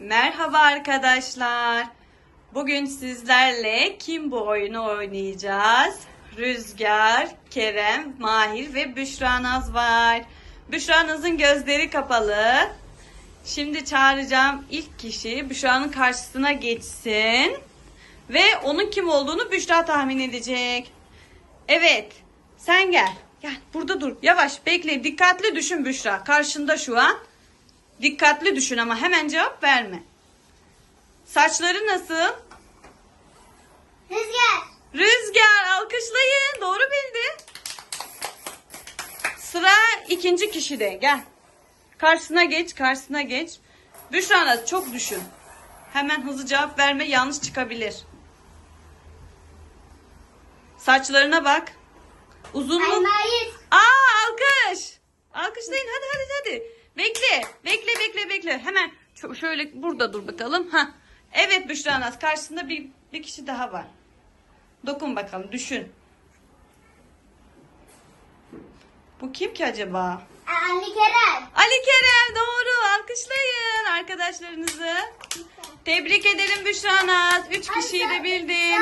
Merhaba arkadaşlar. Bugün sizlerle kim bu oyunu oynayacağız? Rüzgar, Kerem, Mahir ve Büşra Naz var. Büşra Naz'ın gözleri kapalı. Şimdi çağıracağım ilk kişi Büşra'nın karşısına geçsin. Ve onun kim olduğunu Büşra tahmin edecek. Evet. Sen gel. Gel burada dur. Yavaş bekle. Dikkatli düşün Büşra. Karşında şu an. Dikkatli düşün ama hemen cevap verme. Saçları nasıl? Rüzgar. Rüzgar alkışlayın. Doğru bildi. Sıra ikinci kişide. Gel. Karşısına geç, karşısına geç. Büşra Naz çok düşün. Hemen hızlı cevap verme yanlış çıkabilir. Saçlarına bak. Uzunluk. Almayız. Aa alkış. Bekle. Bekle bekle bekle. Hemen şö- şöyle burada dur bakalım. Ha. Evet Büşra Naz karşısında bir, bir kişi daha var. Dokun bakalım düşün. Bu kim ki acaba? Anne Kerem. Ali Kerem doğru. Alkışlayın arkadaşlarınızı. Tebrik ederim Büşra Naz. Üç kişiyi de bildin.